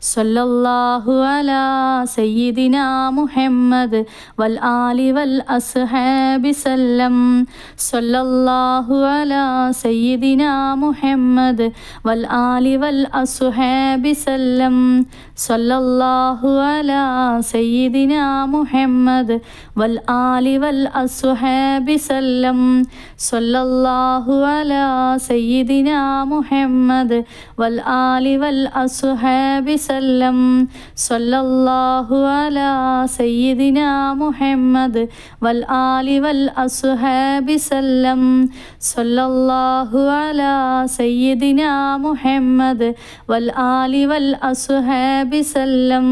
സല്ലല്ലാഹു അലാ സയ്യിദിനാ മുഹമ്മദ് വൽ ആലി വൽ അസ്ഹാബി സല്ലം. സല്ലല്ലാഹു അലാ സയ്യിദിനാ മുഹമ്മദ് വൽ ആലി വൽ അസ്ഹാബി സല്ലം. സല്ലല്ലാഹു അലാ സയ്യിദിനാ മുഹമ്മദ് വൽ ആലി വൽ അസ്ഹാബി സല്ലം. സല്ലല്ലാഹു അലാ സയ്യിദിനാ മുഹമ്മദ് വൽ ആലി വൽ അസ്ഹാബി വസല്ലം സല്ലല്ലാഹു അലാ സയ്യിദിനാ മുഹമ്മദ് വൽ ആലി വൽ അസ്ഹാബി സല്ലം സല്ലല്ലാഹു അലാ സയ്യിദിനാ മുഹമ്മദ് വൽ ആലി വൽ അസ്ഹാബി സല്ലം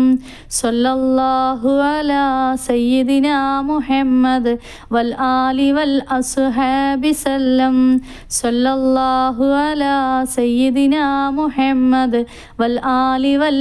സല്ലല്ലാഹു അലാ സയ്യിദിനാ മുഹമ്മദ് വൽ ആലി വൽ അസ്ഹാബി സല്ലം സല്ലല്ലാഹു അലാ സയ്യിദിനാ മുഹമ്മദ് വൽ ആലി വൽ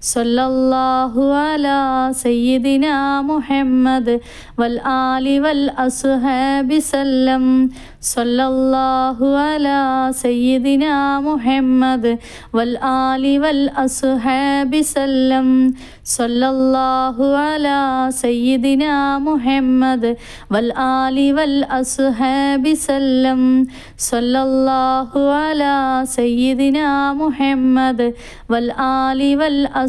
സല്ലല്ലാഹു അലാ സയ്യിദിനാ മുഹമ്മദ് വൽ ആലി വൽ അസ്ഹാബി സല്ലം. സല്ലല്ലാഹു അലാ സയ്യിദിനാ മുഹമ്മദ് വൽ ആലി വൽ അസ്ഹാബി സല്ലം. സല്ലല്ലാഹു അലാ സയ്യിദിനാ മുഹമ്മദ് വൽ ആലി വൽ അസ്ഹാബി സല്ലം. സല്ലല്ലാഹു അലാ സയ്യിദിനാ മുഹമ്മദ് വൽ ആലി വൽ അസ്ഹാബി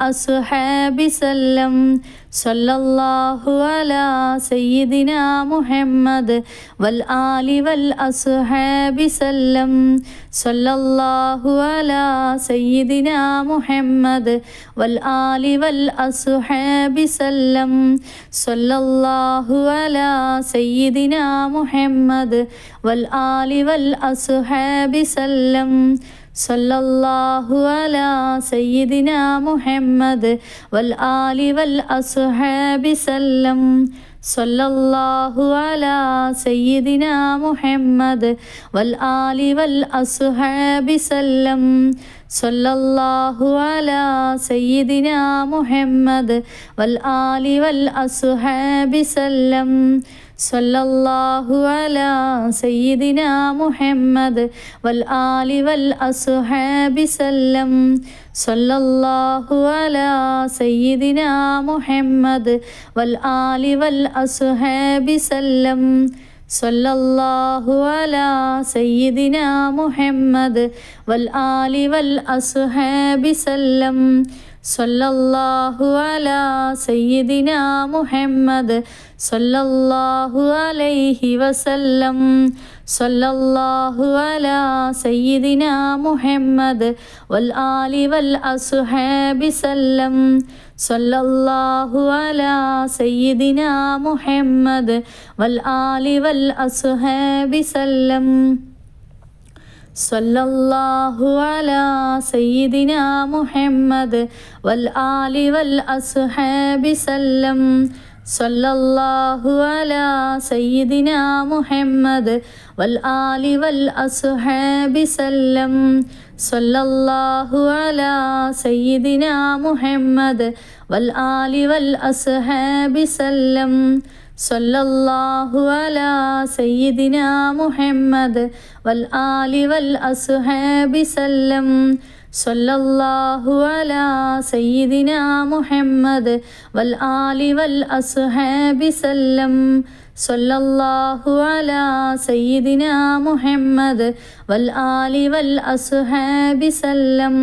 അസ്ഹാബി സല്ലം സല്ലല്ലാഹു അലാ സയ്യിദിനാ മുഹമ്മദ് വൽ ആലി വൽ അസ്ഹാബി സല്ലം. സല്ലല്ലാഹു അലാ സയ്യിദിനാ മുഹമ്മദ് വൽ ആലി വൽ അസ്ഹാബി സല്ലം. സല്ലല്ലാഹു അലാ സയ്യിദിനാ മുഹമ്മദ് വൽ ആലി വൽ അസ്ഹാബി സല്ലം. സല്ലല്ലാഹു അലാ സയ്യിദിനാ മുഹമ്മദ് വൽ ആലി വൽ അസ്ഹാബി സല്ലം. സല്ലല്ലാഹു അലാ സയ്യിദിനാ മുഹമ്മദ് വൽ ആലി വൽ അസ്ഹാബി സല്ലം. സല്ലല്ലാഹു അലാ സയ്യിദിനാ മുഹമ്മദ് വൽ ആലി വൽ അസ്ഹാബി സല്ലം. സല്ലല്ലാഹു അലാ സയ്യിദിനാ മുഹമ്മദ് വൽ ആലി വൽ അസ്ഹാബി സല്ലം. സല്ലല്ലാഹു അലാ സയ്യിദിനാ മുഹമ്മദ് വൽ ആലി വൽ അസ്ഹാബി സല്ലം. സല്ലല്ലാഹു അലാ സയ്യിദിനാ മുഹമ്മദ് വൽ ആലി വൽ അസ്ഹാബി സല്ലം സല്ലല്ലാഹു അല സയ്യിദിനാ മുഹമ്മദ് സൊല്ലല്ലാഹു അലൈഹി വസല്ലം സൊല്ലല്ലാഹു അല സയ്യിദിന മുഹമ്മദ് വൽ ആലി വൽ അസുഹാബി സല്ലം സല്ലല്ലാഹു അല സയ്യിദിനാ മുഹമ്മദ് വൽ ആലി വൽ അസുഹാബി സല്ലം സല്ലല്ലാഹു അലാ സയ്യിദിനാ മുഹമ്മദ് വൽ ആലി വൽ അസ്ഹാബി സല്ലം. സല്ലല്ലാഹു അലാ സയ്യിദിനാ മുഹമ്മദ് വൽ ആലി വൽ അസ്ഹാബി സല്ലം. സല്ലല്ലാഹു അലാ സയ്യിദിനാ മുഹമ്മദ് സല്ലല്ലാഹു അലൈഹി വസല്ലം സല്ലല്ലാഹു അലാ സയ്യിദിനാ മുഹമ്മദ് വൽ ആലി വൽ അസുഹാബി സല്ലം. സല്ലല്ലാഹു അലാ സയ്യിദിനാ മുഹമ്മദ് വൽ ആലി വൽ അസ്ഹാബി സല്ലം. സല്ലല്ലാഹു അലാ സയ്യിദിനാ മുഹമ്മദ് വൽ ആലി വൽ അസ്ഹാബി സല്ലം.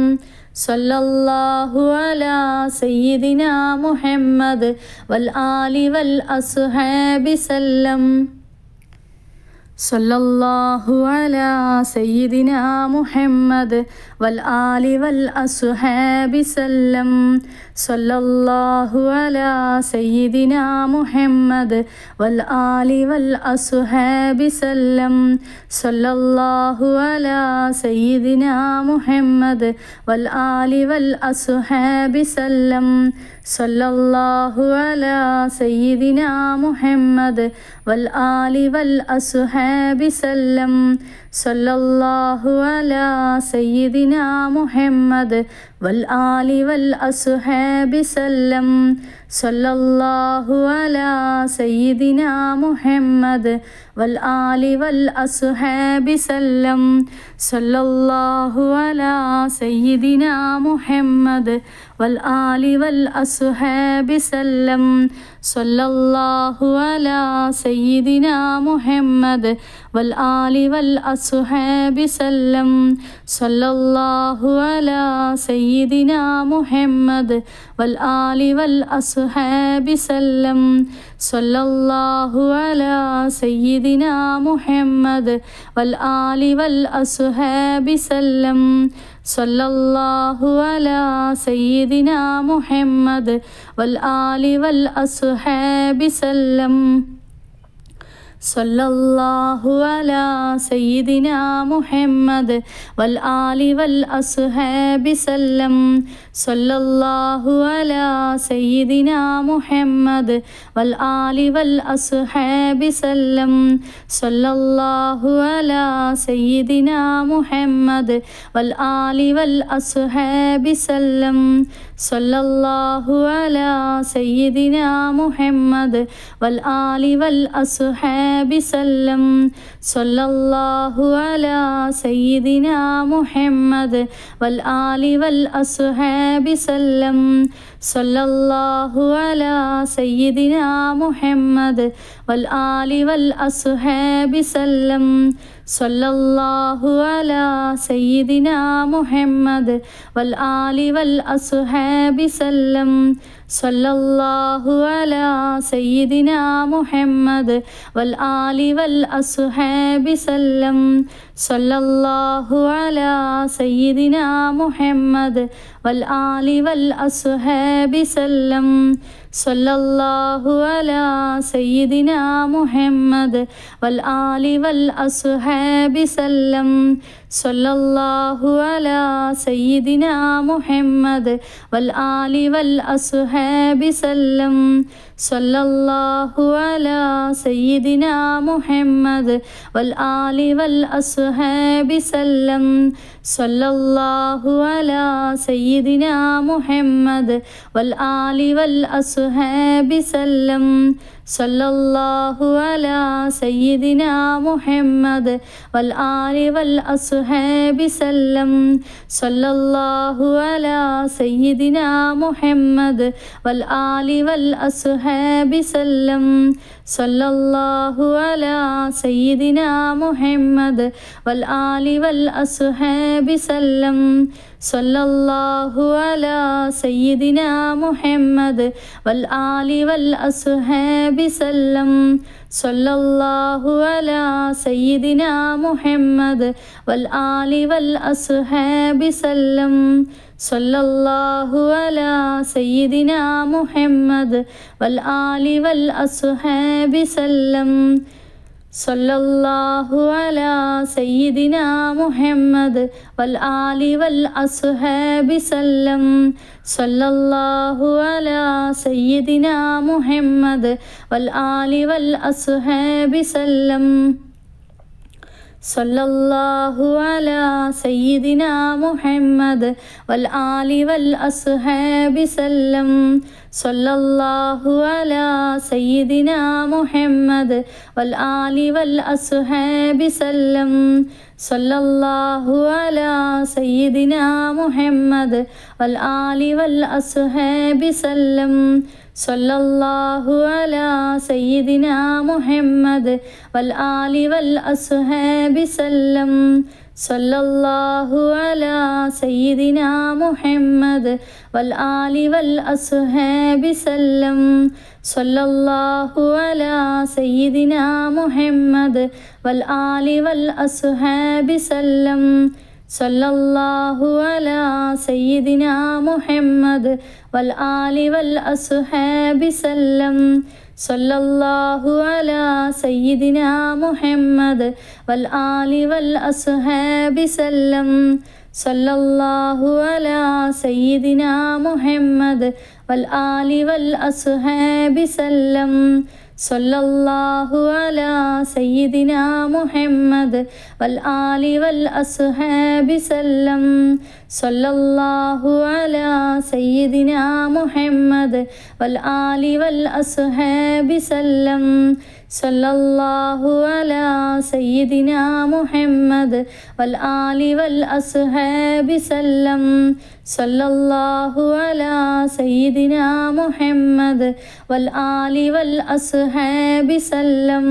സല്ലല്ലാഹു അലാ സയ്യിദിനാ മുഹമ്മദ് വൽ ആലി വൽ അസ്ഹാബി സല്ലം. സല്ലല്ലാഹു അലാ സയ്യിദിനാ മുഹമ്മദ് വൽ ആലി വൽ അസ്ഹാബി സല്ലം. സല്ലല്ലാഹു അലാ സയ്യിദിനാ മുഹമ്മദ് വൽ ആലി വൽ അസ്ഹാബി സല്ലം സല്ലല്ലാഹു അലാ സയ്യിദിനാ മുഹമ്മദ് വൽ ആലി വൽ അസ്ഹാബി സല്ലം സല്ലല്ലാഹു അലാ സയ്യിദിനാ മുഹമ്മദ് വൽ ആലി വൽ അസ്ഹാബി സല്ലം സല്ലല്ലാഹു അലാ സയ്യിദിനാ മുഹമ്മദ് വൽ ആലി വൽ അസ്ഹാബി നബിസല്ലം സല്ലല്ലാഹു അലാ സയ്യിദിന മുഹമ്മദ് വൽ ആലി വൽ അസുഹാബി സല്ലം സല്ലല്ലാഹു അലാ സയ്യിദിന മുഹമ്മദ് വൽ ആലി വൽ അസുഹാബി സല്ലം സല്ലല്ലാഹു അലാ സയ്യിദിന മുഹമ്മദ് വൽ ആലി വൽ അസുഹാബി സല്ലം സല്ലല്ലാഹു അലാ സയ്യിദിന മുഹമ്മദ് വൽ ആലി വൽ അസുഹാബി സല്ലം സല്ലല്ലാഹു അലാ സയ്യിദിന മുഹമ്മദ് വൽ ആലി വൽ അസുഹാബി സല്ലം. സല്ലല്ലാഹു അലാ സയ്യിദിന മുഹമ്മദ് വൽ ആലി വൽ അസുഹാബി സല്ലം. സല്ലല്ലാഹു അലാ സയ്യിദിന മുഹമ്മദ് വൽ ആലി വൽ അസ്ഹാബി സല്ലം. സല്ലല്ലാഹു അലാ സയ്യിദിന മുഹമ്മദ് വൽ ആലി വൽ അസ്ഹാബി സല്ലം. സല്ലല്ലാഹു അലാ സയ്യിദിന മുഹമ്മദ് വൽ ആലി വൽ അസ്ഹാബി സല്ലം. സല്ലല്ലാഹു അല സയ്യിദിന മുഹമ്മദ് വൽ ആലി വൽ അസുഹാബി സല്ലം. സല്ലല്ലാഹു അല സയ്യിദിന മുഹമ്മദ് വൽ ആലി വൽ അസുഹാബി സല്ലം. സല്ലല്ലാഹു അലാ സയ്യിദിനാ മുഹമ്മദ് വൽ ആലി വൽ അസുഹാബി സല്ലം. സല്ലല്ലാഹു അലാ സയ്യിദിനാ മുഹമ്മദ് വൽ ആലി വൽ അസുഹാബി സല്ലം. സല്ലല്ലാഹു അലാ സയ്യിദിന മുഹമ്മദ് വൽ ആലി വൽ അസുഹാബി സല്ലം. സല്ലല്ലാഹു അലാ സയ്യിദിന മുഹമ്മദ് വൽ ആലി വൽ അസുഹാബി സല്ലം. സല്ലല്ലാഹു അലാ സയ്യിദിന മുഹമ്മദ് വൽ ആലി വൽ അസുഹാബി സല്ലം. സല്ലല്ലാഹു അലാ സയ്യിദിന മുഹമ്മദ് വൽ ആലി വൽ അസുഹാബി സല്ലം. സല്ലല്ലാഹു അലാ സയ്യിദിന മുഹമ്മദ് വൽ ആലി വൽ അസുഹാബി സല്ലം. സല്ലല്ലാഹു അലാ സയ്യിദിന മുഹമ്മദ് വൽ ആലി വൽ അസുഹാബി സല്ലം. സല്ലല്ലാഹു അലാ സയ്യിദിന മുഹമ്മദ് വൽ ആലി വൽ അസ്ഹാബി സല്ലം. സല്ലല്ലാഹു അലാ സയ്യിദിന മുഹമ്മദ് വൽ ആലി വൽ അസ്ഹാബി സല്ലം. സല്ലല്ലാഹു അലാ സയ്യിദിന മുഹമ്മദ് വൽ ആലി വൽ അസ്ഹാബി സല്ലം. സല്ലല്ലാഹു അലാ സയ്യിദിനാ മുഹമ്മദ് വൽ ആലി വൽ അസ്ഹാബി സല്ലം. സല്ലല്ലാഹു അലാ സയ്യിദിന മുഹമ്മദ് വൽ ആലി വൽ അസുഹാബി സല്ലം. സല്ലല്ലാഹു അലാ സയ്യിദിന മുഹമ്മദ് വൽ ആലി വൽ അസുഹാബി സല്ലം. സല്ലല്ലാഹു അലാ സയ്യിദിന മുഹമ്മദ് വൽ ആലി വൽ അസ്ഹാബി സല്ലം. സല്ലല്ലാഹു അലാ സയ്യിദിന മുഹമ്മദ് വൽ ആലി വൽ അസ്ഹാബി സല്ലം. സല്ലല്ലാഹു അല സയ്യിദിന മുഹമ്മദ് വൽ ആലി വൽ അസ്ഹാബി സല്ലം. സല്ലല്ലാഹു അല സയ്യിദിന മുഹമ്മദ് വൽ ആലി വൽ അസ്ഹാബി സല്ലം. സല്ലല്ലാഹു അല സയ്യിദിന മുഹമ്മദ് വൽ ആലി വൽ അസ്ഹാബി സല്ലം. സല്ലല്ലാഹു അല സയ്യിദിന മുഹമ്മദ് വൽ ആലി വൽ അസ്ഹാബി സല്ലം. സല്ലല്ലാഹു അലാ സയ്യിദിന മുഹമ്മദ് വൽ ആലി വൽ അസ്ഹാബി സല്ലം. സല്ലല്ലാഹു അലാ സയ്യിദിന മുഹമ്മദ് വൽ ആലി വൽ അസ്ഹാബി സല്ലം. സല്ലല്ലാഹു അലാ സയ്യിദിന മുഹമ്മദ് വൽ ആലി വൽ അസ്ഹാബി സല്ലം. സല്ലല്ലാഹു അലാ സയ്യിദിന മുഹമ്മദ് വൽ ആലി വൽ അസ്ഹാബി സല്ലം. സല്ലല്ലാഹു അലാ സയ്യിദിന മുഹമ്മദ് വൽ ആലി വൽ അസ്ഹാബി സല്ലം. സല്ലല്ലാഹു അലാ സയ്യിദിന മുഹമ്മദ് വൽ ആലി വൽ അസുഹാബി സല്ലം. സല്ലല്ലാഹു അലാ സയ്യിദിന മുഹമ്മദ് വൽ ആലി വൽ അസുഹാബി സല്ലം. സല്ലല്ലാഹു അലാ സയ്യിദിന മുഹമ്മദ് വൽ ആലി വൽ അസ്ഹാബി സല്ലം. സല്ലല്ലാഹു അലാ സയ്യിദിന മുഹമ്മദ് വൽ ആലി വൽ അസ്ഹാബി സല്ലം.